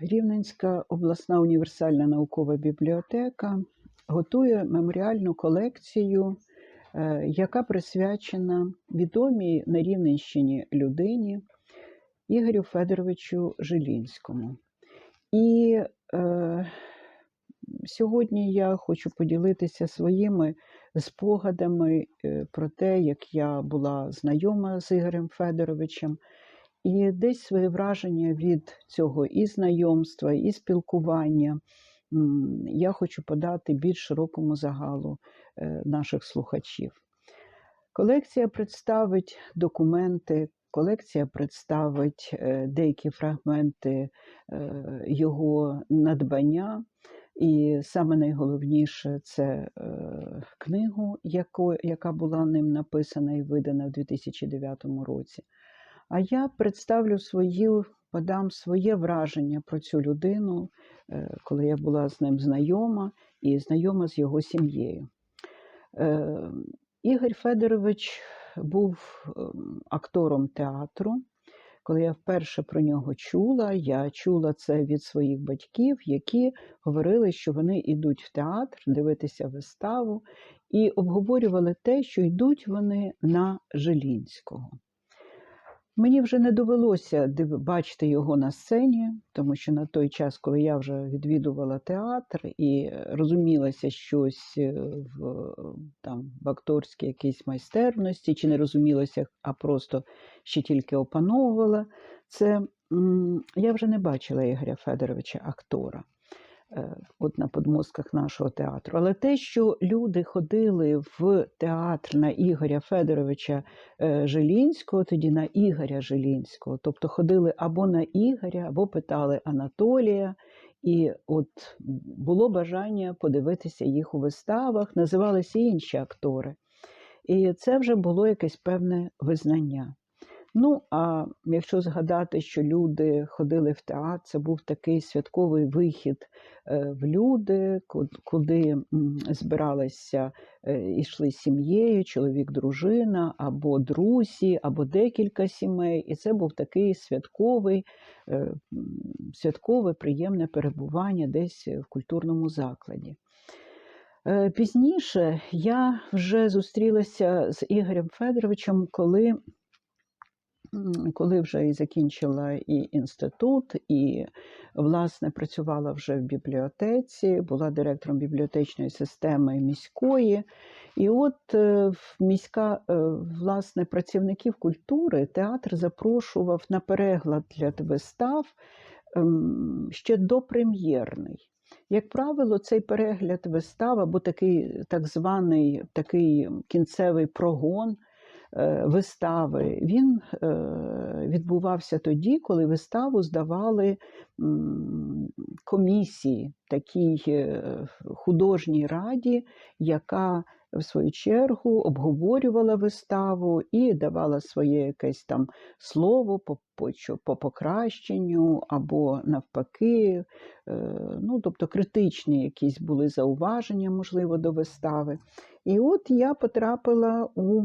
Рівненська обласна універсальна наукова бібліотека готує меморіальну колекцію, е, яка присвячена відомій на Рівненщині людині Ігорю Федоровичу Жилінському. І е, сьогодні я хочу поділитися своїми спогадами е, про те, як я була знайома з Ігорем Федоровичем. І десь своє враження від цього і знайомства, і спілкування я хочу подати більш широкому загалу е, наших слухачів. Колекція представить документи, колекція представить е, деякі фрагменти е, його надбання. І саме найголовніше це книгу, яка була ним написана і видана в 2009 році. А я представлю свою, подам своє враження про цю людину, е, коли я була з ним знайома і знайома з його сім'єю. Е, Ігор Федорович був ем, актором театру. Коли я вперше про нього чула, я чула це від своїх батьків, які говорили, що вони йдуть в театр дивитися виставу, і обговорювали те, що йдуть вони на Жилінського. Мені вже не довелося бачити його на сцені, тому що на той час, коли я вже відвідувала театр і розумілася щось е, в, там, в акторській якійсь майстерності, чи не розумілося, а просто ще тільки опановувала це, я вже не бачила Ігоря Федоровича актора. Е, От на подмостках нашого театру. Але те, що люди ходили в театр на Ігоря Федоровича е, Жилінського, тоді на Ігоря Жилінського, тобто ходили або на Ігоря, або питали Анатолія. І от було бажання подивитися їх у виставах, називалися інші актори. І це вже було якесь певне визнання. Ну, а якщо згадати, що люди ходили в театр, це був такий святковий вихід е, в люди, куди збиралися, е, йшли сім'єю, чоловік, дружина, або друзі, або декілька сімей. І це був такий святковий, е, святкове, приємне перебування десь в культурному закладі. Пізніше я вже зустрілася з Ігорем Федоровичем, коли коли вже і закінчила і інститут, і власне працювала вже в бібліотеці, була директором бібліотечної системи міської. І от е, міська е, власне працівників культури театр запрошував на перегляд вистав ем, ще допрем'єрний. Як правило, цей перегляд вистав або такий так званий такий кінцевий прогон вистави, він е, відбувався тоді, коли виставу здавали комісії, такій е, художній раді, яка в свою чергу обговорювала виставу і давала своє якесь там слово по, по, по покращенню або навпаки, е, ну, тобто критичні якісь були зауваження, можливо, до вистави. І от я потрапила у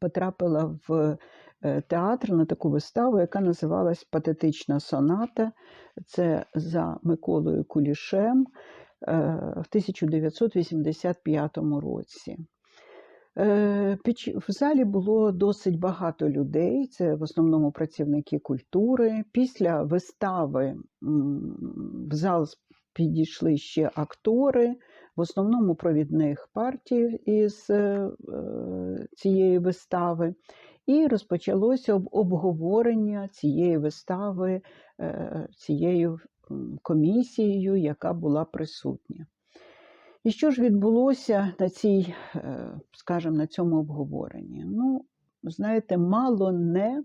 потрапила в е, театр на таку виставу, яка називалась Патетична соната. Це за Миколою Кулішем е, в 1985 році. Е, В залі було досить багато людей, це в основному працівники культури. Після вистави в зал підійшли ще актори, в основному провідних партій із е, цієї вистави. І розпочалося об- обговорення цієї вистави е, цією комісією, яка була присутня. І що ж відбулося на цій, е, скажімо, на цьому обговоренні? Ну, знаєте, мало не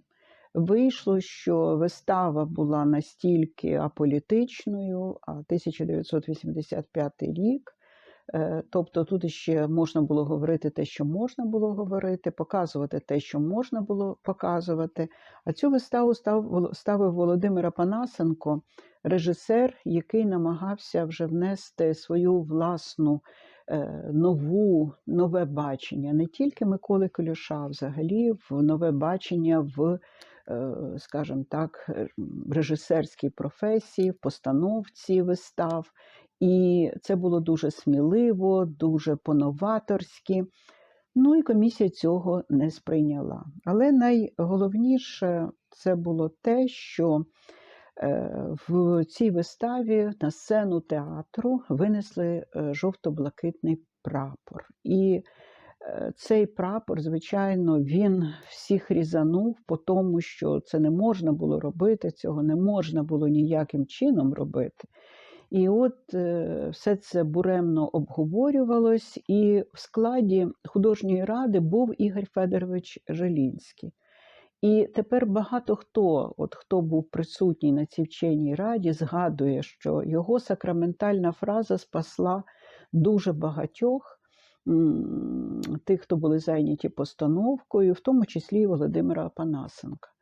вийшло, що вистава була настільки аполітичною, а 1985 рік. Е, Тобто тут ще можна було говорити те, що можна було говорити, показувати те, що можна було показувати. А цю виставу ставив Володимир Апанасенко, режисер, який намагався вже внести свою власну е, нову, нове бачення не тільки Миколи Колюша, а взагалі в нове бачення в е, скажімо так, режисерській професії, в постановці вистав. І це було дуже сміливо, дуже по-новаторськи. Ну і комісія цього не сприйняла. Але найголовніше це було те, що е, в цій виставі на сцену театру винесли е, жовто-блакитний прапор. І е, цей прапор, звичайно, він всіх різанув по тому, що це не можна було робити, цього не можна було ніяким чином робити. І от е, все це буремно обговорювалось, і в складі художньої ради був Ігор Федорович Желінський. І тепер багато хто, от хто був присутній на цій вченій раді, згадує, що його сакраментальна фраза спасла дуже багатьох тих, хто були зайняті постановкою, в тому числі і Володимира Апанасенка.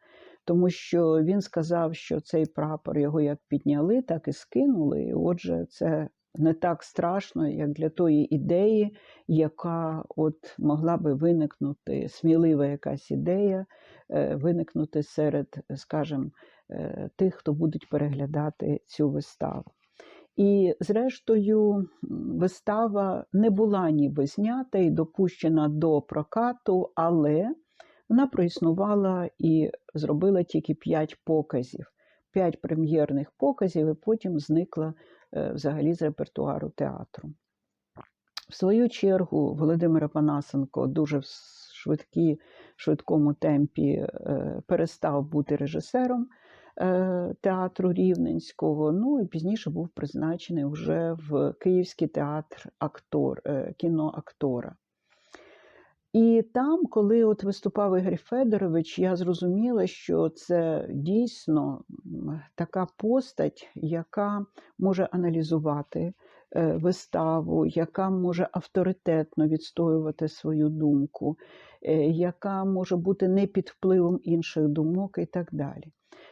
Тому що він сказав, що цей прапор його як підняли, так і скинули. Отже, це не так страшно, як для тої ідеї, яка от могла би виникнути, смілива якась ідея, е, виникнути серед, скажімо, е, тих, хто будуть переглядати цю виставу. І, зрештою, вистава не була ніби знята і допущена до прокату, але вона проіснувала і зробила тільки п'ять показів, п'ять прем'єрних показів, і потім зникла е, взагалі з репертуару театру. В свою чергу, Володимир Апанасенко дуже в швидкі, швидкому темпі е, перестав бути режисером е, театру Рівненського. Ну і пізніше був призначений вже в Київський театр актор, кіноактора. І там, коли от виступав Ігор Федорович, я зрозуміла, що це дійсно така постать, яка може аналізувати е, виставу, яка може авторитетно відстоювати свою думку, е, яка може бути не під впливом інших думок і так далі.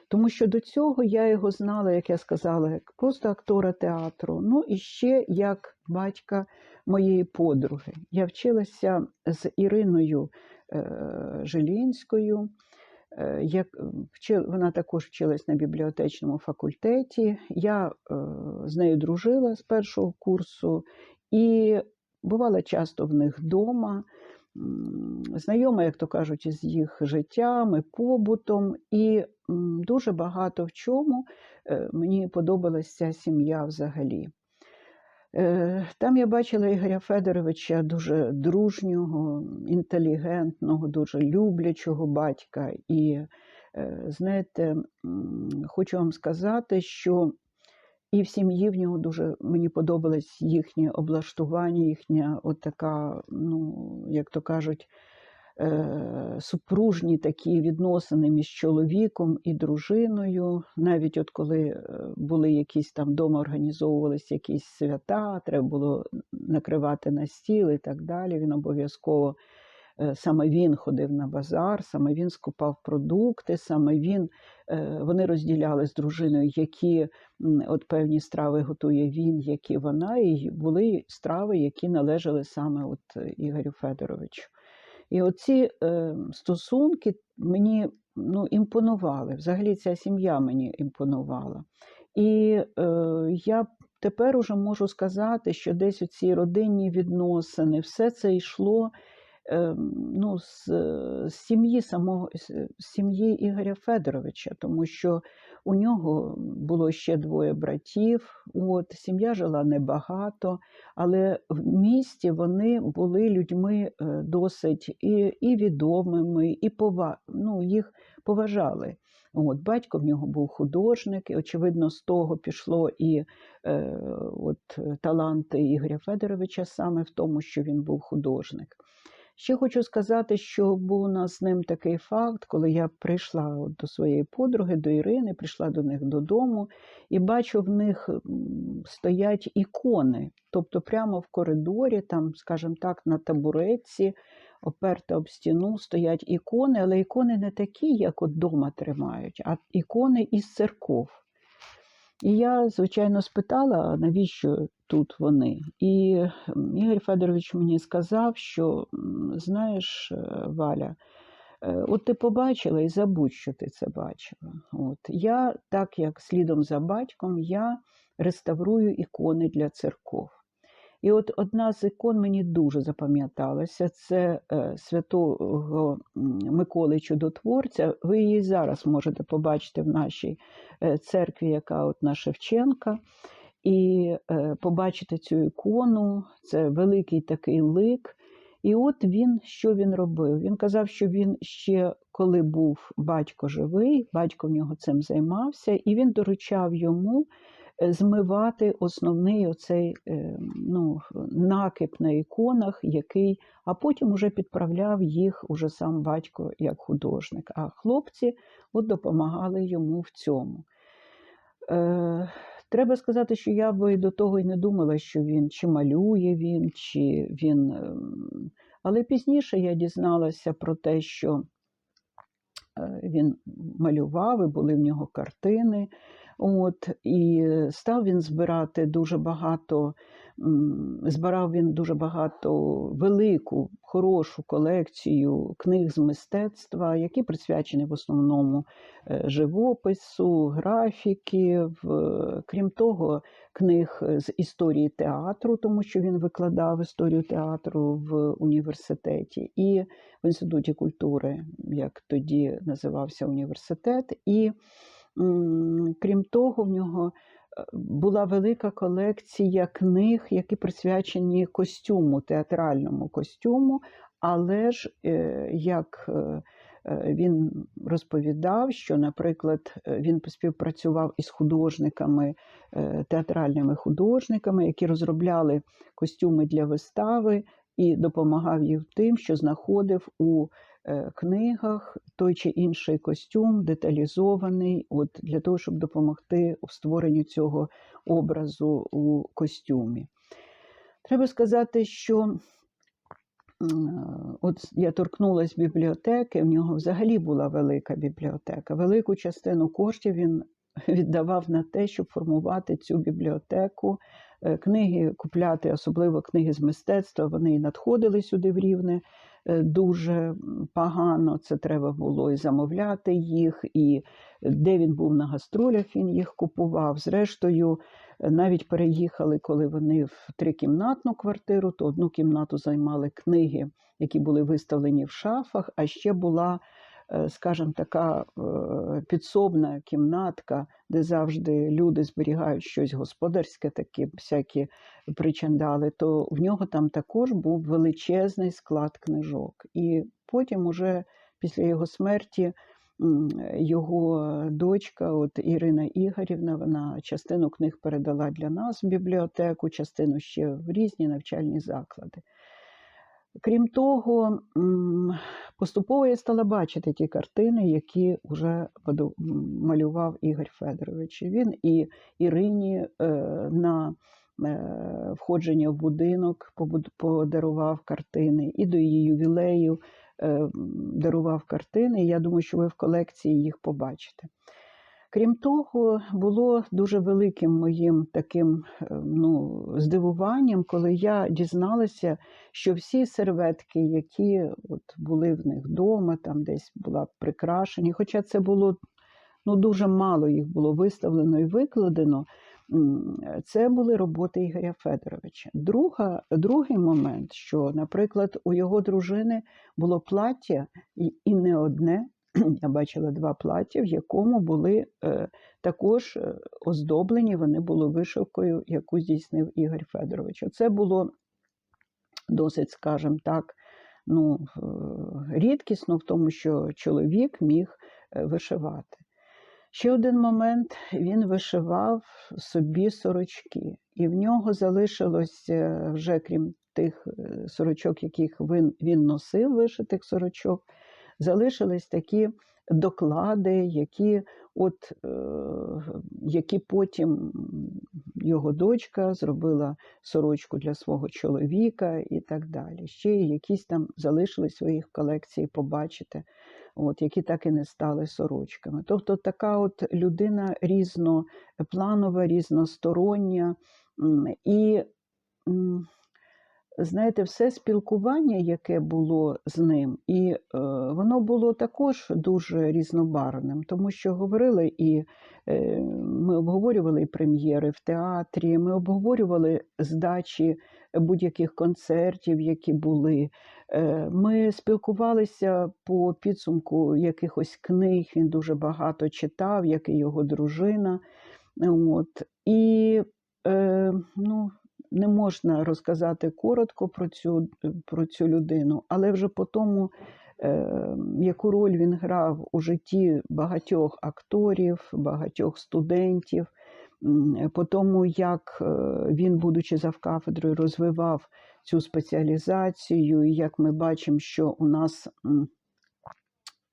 Тому що до цього я його знала, як я сказала, як просто актора театру, ну і ще як батька моєї подруги. Я вчилася з Іриною е, Жилінською. е, Як вона також вчилась на бібліотечному факультеті. Я е, з нею дружила з першого курсу і бувала часто в них вдома, знайома, як то кажуть, із їх життям і побутом. І дуже багато в чому е, мені подобалася сім'я взагалі. Е, Там я бачила Ігоря Федоровича дуже дружнього, інтелігентного, дуже люблячого батька. І, е, знаєте, хочу вам сказати, що і в сім'ї в нього дуже мені подобалось їхнє облаштування, їхня от така, ну, як то кажуть, е, супружні такі відносини між чоловіком і дружиною. Навіть от коли е, були якісь там вдома організовувалися якісь свята, треба було накривати на стіл і так далі. Він обов'язково. Е, Саме він ходив на базар, саме він скупав продукти, саме він е, вони розділяли з дружиною, які от певні страви готує він, які вона, і були страви, які належали саме от е, Ігорю Федоровичу. І оці стосунки мені ну, імпонували. Взагалі ця сім'я мені імпонувала. І е, я тепер уже можу сказати, що десь оці родинні відносини, все це йшло ну, з, з сім'ї самого сім'ї Ігоря Федоровича, тому що у нього було ще двоє братів. От, сім'я жила небагато, але в місті вони були людьми е, досить і, і відомими, і пова... ну, їх поважали. От, батько в нього був художник, і, очевидно, з того пішло і е, от, таланти Ігоря Федоровича саме в тому, що він був художник. Ще хочу сказати, що був у нас з ним такий факт, коли я прийшла до своєї подруги, до Ірини, прийшла до них додому і бачу, в них стоять ікони. Тобто прямо в коридорі, там, скажімо так, на табуретці, оперта об стіну, стоять ікони, але ікони не такі, як от дома тримають, а ікони із церков. І я, звичайно, спитала, навіщо тут вони. І м, Ігор Федорович мені сказав, що знаєш, е, Валя, Е, От ти побачила і забудь, що ти це бачила. От. Я, так як слідом за батьком, я реставрую ікони для церков. І от одна з ікон мені дуже запам'яталася це е, святого Миколи Чудотворця. Ви її зараз можете побачити в нашій е, церкві, яка от на Шевченка. І е, побачити цю ікону, це великий такий лик. І от він, що він робив? Він казав, що він ще коли був батько живий, батько в нього цим займався, і він доручав йому змивати основний оцей е, ну, накип на іконах, який, а потім уже підправляв їх уже сам батько як художник. А хлопці от допомагали йому в цьому. Е, Треба сказати, що я би до того й не думала, що він чи малює він, чи він. ем, Але пізніше я дізналася про те, що е, він малював, і були в нього картини. От, і став він збирати дуже багато, збирав він дуже багато велику, хорошу колекцію книг з мистецтва, які присвячені в основному е, живопису, графіки, в- крім того, книг з історії театру, тому що він викладав історію театру в університеті і в інституті культури, як тоді називався університет. І крім того, в нього е, була велика колекція книг, які присвячені костюму, театральному костюму, але ж е, як е, він розповідав, що, наприклад, він співпрацював із художниками, театральними художниками, які розробляли костюми для вистави, і допомагав їм тим, що знаходив у книгах той чи інший костюм, деталізований, от для того, щоб допомогти у створенню цього образу у костюмі. Треба сказати, що От я торкнулася бібліотеки, в нього взагалі була велика бібліотека. Велику частину коштів він віддавав на те, щоб формувати цю бібліотеку, Е, книги купляти, особливо книги з мистецтва. Вони і надходили сюди в Рівне е, дуже погано. Це треба було і замовляти їх, і де він був на гастролях, він їх купував. Зрештою, е, навіть переїхали, коли вони в трикімнатну квартиру, то одну кімнату займали книги, які були виставлені в шафах, а ще була, е, скажімо, така е, підсобна кімнатка, де завжди люди зберігають щось господарське, такі всякі причандали, то в нього там також був величезний склад книжок. І потім, уже після його смерті, його дочка, от Ірина Ігорівна, вона частину книг передала для нас в бібліотеку, частину ще в різні навчальні заклади. Крім того, поступово я стала бачити ті картини, які вже малював Ігор Федорович. Він і Ірині е, на е, входження в будинок подарував картини, і до її ювілею е, дарував картини. Я думаю, що ви в колекції їх побачите. Крім того, було дуже великим моїм таким е, ну, здивуванням, коли я дізналася, що всі серветки, які от були в них вдома, там десь була прикрашені, хоча це було ну, дуже мало їх було виставлено і викладено, це були роботи Ігоря Федоровича. Друга, другий момент, що, наприклад, у його дружини було плаття і, і не одне. Я бачила два плаття, в якому були е, також е, оздоблені, вони були вишивкою, яку здійснив Ігор Федорович. Це було досить, скажімо так, ну, е, рідкісно в тому, що чоловік міг вишивати. Ще один момент він вишивав собі сорочки, і в нього залишилось вже крім тих сорочок, яких він носив, вишитих сорочок, залишились такі доклади, які, от, е, які потім його дочка зробила сорочку для свого чоловіка і так далі. Ще якісь там залишились своїх колекції, побачите, от, які так і не стали сорочками. Тобто така от людина різнопланова, різностороння. І знаєте, все спілкування, яке було з ним, і е, воно було також дуже різнобарвним, тому що говорили і е, ми обговорювали і прем'єри в театрі, ми обговорювали здачі будь-яких концертів, які були. Е, Ми спілкувалися по підсумку якихось книг. Він дуже багато читав, як і його дружина. От. І е, ну, не можна розказати коротко про цю, про цю людину, але вже по тому, е, яку роль він грав у житті багатьох акторів, багатьох студентів, по тому, як е, він, будучи завкафедрою, розвивав цю спеціалізацію, і як ми бачимо, що у нас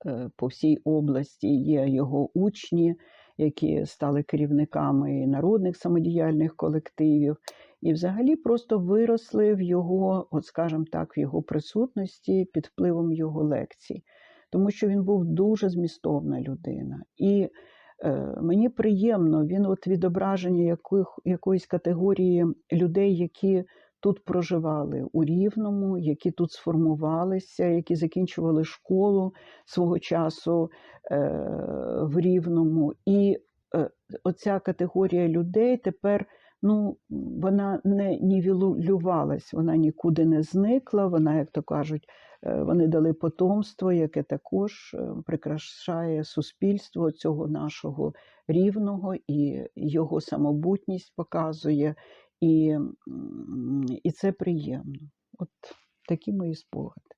е, по всій області є його учні, які стали керівниками народних самодіяльних колективів, і взагалі просто виросли в його, от скажімо так, в його присутності під впливом його лекцій, тому що він був дуже змістовна людина. І е, мені приємно, він от відображення яких, якоїсь категорії людей, які тут проживали у Рівному, які тут сформувалися, які закінчували школу свого часу е, в Рівному. І е, оця категорія людей тепер ну, вона не нівелювалась, вона нікуди не зникла. Вона, як то кажуть, е, вони дали потомство, яке також прикрашає суспільство цього нашого рівного, і його самобутність показує, і, і це приємно. От такі мої спогади.